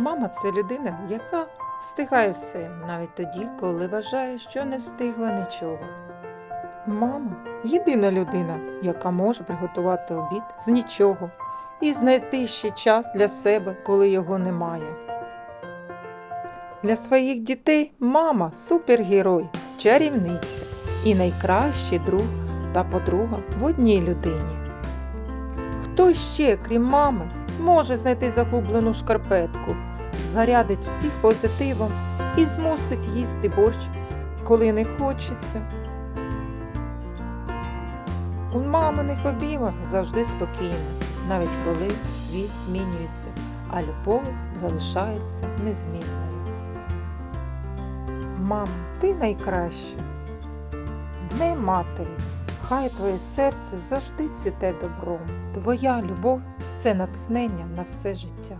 Мама це людина, яка встигає все, навіть тоді, коли вважає, що не встигла нічого. Мама єдина людина, яка може приготувати обід з нічого і знайти ще час для себе, коли його немає. Для своїх дітей мама супергерой, чарівниця і найкращий друг та подруга в одній людині. Хто ще, крім мами, зможе знайти загублену шкарпетку, зарядить всіх позитивом і змусить їсти борщ, коли не хочеться? У маминих обіймах завжди спокійно, навіть коли світ змінюється, а любов залишається незмінною. Мам, ти найкраща. З Днем Матері. Хай твоє серце завжди цвіте добром. Твоя любов це натхнення на все життя.